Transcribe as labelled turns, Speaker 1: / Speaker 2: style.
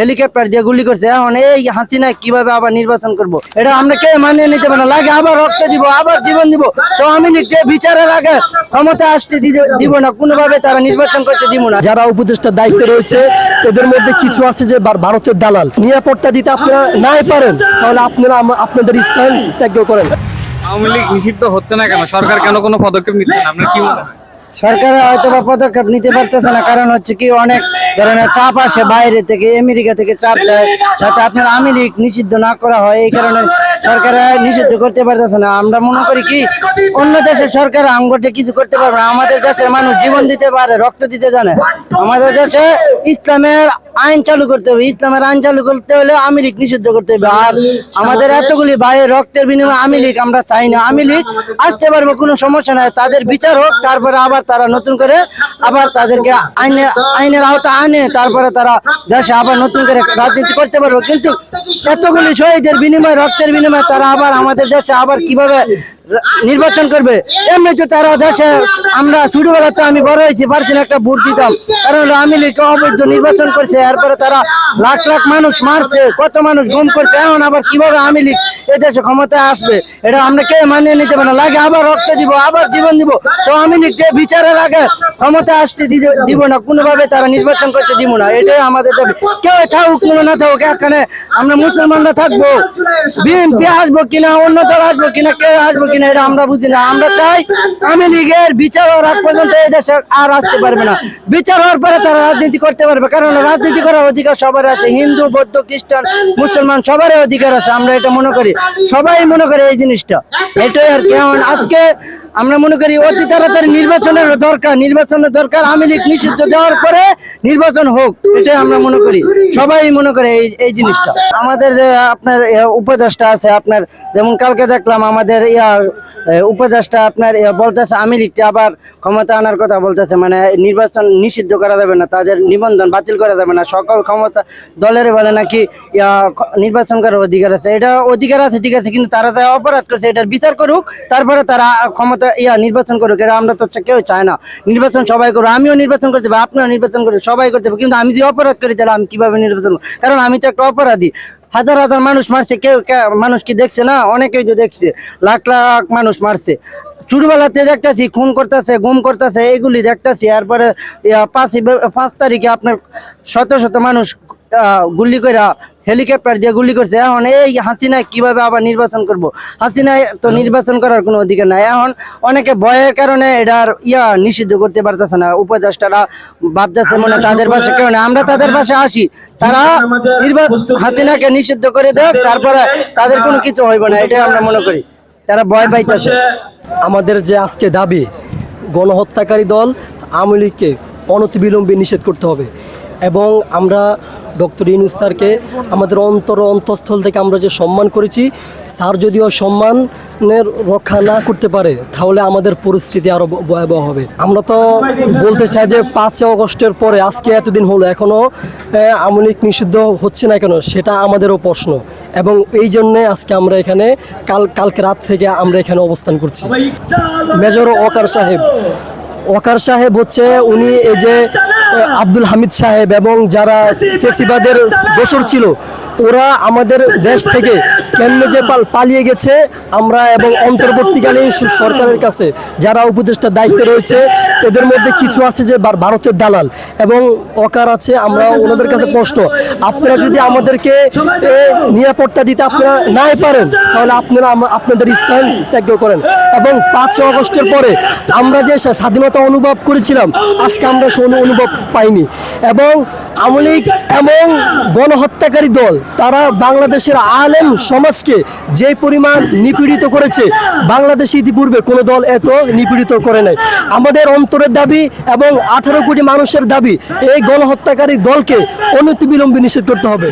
Speaker 1: Helicopter যে গুলি করছে। এখন এই হাসিনা কীভাবে আবার নির্বাচন করব? এটা আমরা কে মানিয়ে নিতে পারে না? লাগে আবার রক্ত দিব আবার জীবন দিব। তো আমি লিখতে বিচারের আগে ক্ষমতা আসতে দিব না কোনোভাবে তারা নির্বাচন করতে দিব না।
Speaker 2: যারা উপদেষ্টার দায়িত্বে রয়েছে এদের মধ্যে কিছু আছে যে ভারতের দালাল। নিরাপত্তা দিতে আপনারা নাই পারেন তাহলে আপনারা আপনাদের স্থান ত্যাগ করেন।
Speaker 3: আওয়ামী লীগ নিষিদ্ধ হচ্ছে না কেন? সরকার কেন কোনো পদক্ষেপ নিচ্ছে না? আপনার কি মনে হয়?
Speaker 1: সরকার হয়তো বা পদক্ষেপ নিতে পারতেছে না, কারণ হচ্ছে কি অনেক ধরনের চাপ আসে বাইরে থেকে, আমেরিকা থেকে চাপ দেয়, যাতে আপনার আমি লীগ নিষিদ্ধ না করা হয়, এই কারণে সরকার নিষিদ্ধ করতে পারতেছে না। আমরা মনে করি কি, অন্য দেশের সরকার আঙ্গটে কিছু করতে পারবে না। আমাদের দেশের মানুষ জীবন দিতে পারে, রক্ত দিতে জানে। আমাদের দেশে ইসলামের আইন চালু করতে হবে। ইসলামের আইন চালু করতে হলে আওয়ামী লীগ নিষিদ্ধ করতে হবে। আর আমাদের এতগুলি ভাইয়ের রক্তের বিনিময়ে আওয়ামী লীগ আমরা চাই না। আওয়ামী লীগ আসতে পারব, কোনো সমস্যা নাই। তাদের বিচার হোক, তারপরে আবার তারা নতুন করে আবার তাদেরকে আইনে, আইনের আওতা আনে, তারপরে তারা দেশে আবার নতুন করে রাজনীতি করতে পারবে। কিন্তু এতগুলি শহীদের বিনিময়ে রক্তের বিনিময়ে তারা আবার আমাদের দেশে আবার কীভাবে নির্বাচন করবে। এমনি তো তারা দেশে আমরা ছোটবেলাতে আমি বড় হয়েছি, পারছি না একটা ভোট দিতাম। কারণ আমি লীগ অবৈধ নির্বাচন করছে, এরপরে তারা লাখ লাখ মানুষ মারছে, কত মানুষ গুম করছে, এখন আবার কীভাবে আমি লীগ এদেশে ক্ষমতায় আসবে? এটা আমরা কে মানিয়ে নিতে পারে লাগে আবার রক্ত দিব, আবার জীবন দিব। তো আমি লীগ বিচারের আগে ক্ষমতা আসতে দিব না। কোনোভাবে তারা নির্বাচন করতে দিব না। এটাই আমাদের দাবি। কেউ থাকুক, কোনো না থাকুক এখানে আমরা মুসলমানরা থাকব। বিএনপি আসব কিনা, অন্য দল আসব কিনা কেউ আসব কিনা এটা আমরা বুঝি না। আমরা চাই আমি লীগের বিচার হওয়ার আগ পর্যন্ত এই দেশে আর আসতে পারবে না। বিচার হওয়ার পরে তারা রাজনীতি করতে পারবে, কারণ রাজনীতি করার অধিকার সবার আছে। হিন্দু, বৌদ্ধ, খ্রিস্টান, মুসলমান সবারই অধিকার আছে, আমরা এটা মনে করি। সবাই মনে করে এই জিনিসটা। এটাই আর কেমন আজকে আমরা মনে করি অতি তাড়াতাড়ি নির্বাচনের দরকার নির্বাচনের দরকার আমি লীগ নিষিদ্ধ দেওয়ার পরে নির্বাচন হোক, এটাই আমরা মনে করি। সবাই মনে করে এই এই জিনিসটা। আমাদের যে আপনার উপদেষ্টা আছে, আপনার যেমন কালকে দেখলাম আমাদের ইয়া উপদেষ্টা আপনার বলতেছে আমি লীগটা আবার ক্ষমতা আনার কথা বলতেছে মানে নির্বাচন নিষিদ্ধ করা যাবে না, তাদের নিবন্ধন বাতিল করা যাবে না, সকল ক্ষমতা দলের বলে নাকি নির্বাচন করার অধিকার আছে। এটা অধিকার আছে, ঠিক আছে, কিন্তু তারা যা অপরাধ করছে, এটার বিচার করুক, তারপরে তারা ক্ষমতা ইয়া নির্বাচন করুক এটা আমরা তো কেউ চায় না। নির্বাচন সবাই করব আমিও নির্বাচন করতে পারি আপনিও নির্বাচন করবে সবাই করতে পারবে। কিন্তু আমি যে অপরাধ করি, তাহলে আমি কীভাবে নির্বাচন? কারণ আমি তো একটা অপরাধী। হাজার হাজার মানুষ মারছে, কেউ মানুষ কি দেখছে না? অনেকেই তো দেখছে। লাখ লাখ মানুষ মারছে। ছোটবেলাতে দেখতেছি, খুন করতেছে, গুম করতেছে, এগুলি দেখতেছি। এরপরে পাঁচই পাঁচ তারিখে আপনার শত শত মানুষ গুলি করে হেলিকপ্টার দিয়ে গুলি করছে এখন এই হাসিনা কীভাবে আবার নির্বাচন করব? হাসিনা তো নির্বাচন করার কোনো অধিকার নাই। এখন অনেকে ভয়ের কারণে এটার ইয়া নিষিদ্ধ করতে পারতেছে না। উপদেষ্টারা ভাবতেছে মনে তাদের পাশে কেউ নেই। আমরা তাদের পাশে আসি। তারা নির্বাচন হাসিনাকে নিষিদ্ধ করে দেয় তারপরে তাদের কোনো কিছু হইব না। এটাই আমরা মনে করি। তারা ভয় পাইতেছে।
Speaker 2: আমাদের যে আজকে দাবি গণহত্যাকারী দল আওয়ামী লীগকে অনতিবিলম্বে নিষেধ করতে হবে। এবং আমরা ডক্টর ইনুস স্যারকে আমাদের অন্তর অন্তঃস্থল থেকে আমরা যে সম্মান করেছি, স্যার যদিও সম্মানের রক্ষা না করতে পারে, তাহলে আমাদের পরিস্থিতি আরও ভয়াবহ হবে। আমরা তো বলতে চাই যে পাঁচই অগস্টের পরে আজকে এতদিন হলো এখনও আওয়ামী লীগ নিষিদ্ধ হচ্ছে না কেন, সেটা আমাদেরও প্রশ্ন। এবং এই জন্যে আজকে আমরা এখানে, কাল, কালকে রাত থেকে আমরা এখানে অবস্থান করছি। মেজর ওকার সাহেব ওকার সাহেব হচ্ছে উনি এই যে আব্দুল হামিদ সাহেব এবং যারা ফেসিবাদের দোসর ছিল ওরা আমাদের দেশ থেকে কেমনে যে পাল- পালিয়ে গেছে, আমরা এবং অন্তর্বর্তীকালীন সরকারের কাছে যারা উপদেষ্টার দায়িত্বে রয়েছে, এদের মধ্যে কিছু আছে যে ভারতের দালাল এবং অকার আছে, আমরা ওনাদের কাছে প্রশ্ন। আপনারা যদি আমাদেরকে নিরাপত্তা দিতে আপনারা নাই পারেন, তাহলে আপনারা আপনাদের স্থান ত্যাগ করেন। এবং পাঁচই অগস্টের পরে আমরা যে স্বাধীনতা অনুভব করেছিলাম, আজকে আমরা সে অনুভব পাইনি। এবং আওয়ামী এবং গণহত্যাকারী দল, তারা বাংলাদেশের আলেম সমাজকে যে পরিমাণ নিপীড়িত করেছে, বাংলাদেশে ইতিপূর্বে কোনো দল এত নিপীড়িত করে নাই। আমাদের অন্তরের দাবি এবং আঠারো কোটি মানুষের দাবি, এই গণহত্যাকারী দলকে অনতিবিলম্বে নিষেধ করতে হবে।